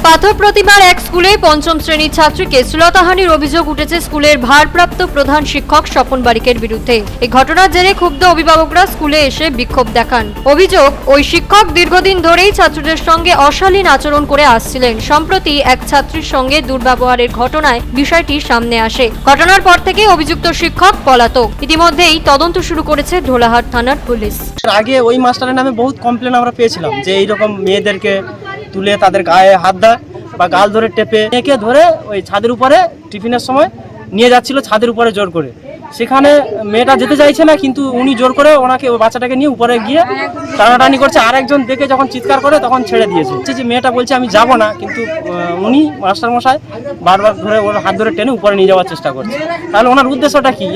পাথর প্রতিমার এক স্কুলে পঞ্চম শ্রেণির ছাত্রীকে শ্লীলতাহানির অভিযোগ উঠেছে স্কুলের ভারপ্রাপ্ত প্রধান শিক্ষক স্বপন বারিকের বিরুদ্ধে। এই ঘটনার জেরে ক্ষুব্ধ অভিভাবকরা স্কুলে এসে বিক্ষোভ দেখান। অভিযোগ, ওই শিক্ষক দীর্ঘদিন ধরেই ছাত্রদের সঙ্গে অশালীন আচরণ করে আসছিলেন। সম্প্রতি এক ছাত্রীর সঙ্গে দুর্ব্যবহারের ঘটনায় বিষয়টি সামনে আসে। ঘটনার পর থেকে অভিযুক্ত শিক্ষক পলাতক। ইতিমধ্যেই তদন্ত শুরু করেছে ঢোলাহাট থানার পুলিশ। আগে ওই মাস্টারের নামে বহুত কমপ্লেন আমরা পেয়েছিলাম যে এইরকম মেয়েদেরকে তুলে তাদের গায়ে হাত দেয় বা গাল ধরে টেপে মেয়েকে ধরে ওই ছাদের উপরে টিফিনের সময় নিয়ে যাচ্ছিল ছাদের উপরে জোর করে। সেখানে মেয়েটা যেতে চাইছে না, কিন্তু উনি জোর করে ওনাকে ওই বাচ্চাটাকে নিয়ে উপরে গিয়ে টানাটানি করছে। আর একজন দেখে যখন চিৎকার করে তখন ছেড়ে দিয়েছে। যে মেয়েটা বলছে, আমি যাব না। কিন্তু উনি মাস্টারমশাই বারবার ধরে ওর হাত ধরে টেনে উপরে নিয়ে যাওয়ার চেষ্টা করছে। তাহলে ওনার উদ্দেশ্যটা কি?